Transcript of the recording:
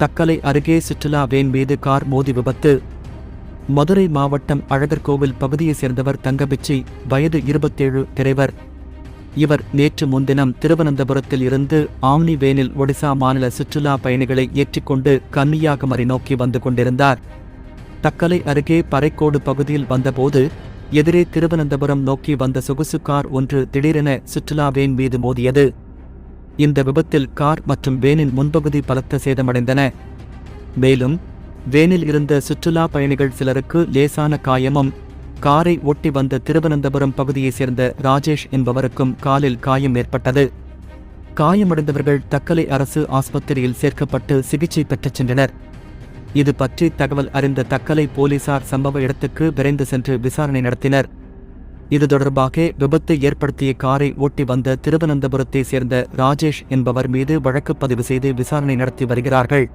தக்கலை அருகே சுற்றுலா வேன் மீது கார் மோதி விபத்து. மதுரை மாவட்டம் அழகர்கோவில் பகுதியைச் சேர்ந்தவர் தங்கபிச்சி வயது இருபத்தேழு டிரைவர் இவர் நேற்று முன்தினம் திருவனந்தபுரத்தில் இருந்து ஆம்னி வேனில் ஒடிசா மாநில சுற்றுலா பயணிகளை ஏற்றிக்கொண்டு கன்னியாகுமரி நோக்கி வந்து கொண்டிருந்தார். தக்கலை அருகே பறைக்கோடு பகுதியில் வந்தபோது எதிரே திருவனந்தபுரம் நோக்கி வந்த சொகுசு கார் ஒன்று திடீரென சுற்றுலா வேன் மீது மோதியது. இந்த விபத்தில் கார் மற்றும் வேனின் முன்பகுதி பலத்த சேதமடைந்தன. மேலும் வேனில் இருந்த சுற்றுலா பயணிகள் சிலருக்கு லேசான காயமும் காரை ஒட்டி வந்த திருவனந்தபுரம் பகுதியைச் சேர்ந்த ராஜேஷ் என்பவருக்கும் காலில் காயம் ஏற்பட்டது. காயமடைந்தவர்கள் தக்கலை அரசு ஆஸ்பத்திரியில் சேர்க்கப்பட்டு சிகிச்சை பெற்றுச் சென்றனர். இது பற்றி தகவல் அறிந்த தக்கலை போலீசார் சம்பவ இடத்துக்கு விரைந்து சென்று விசாரணை நடத்தினர். இது தொடர்பாக விபத்தை ஏற்படுத்திய காரை ஓட்டி வந்த திருவனந்தபுரத்தைச் சேர்ந்த ராஜேஷ் என்பவர் மீது வழக்கு பதிவு செய்து விசாரணை நடத்தி வருகிறார்கள்.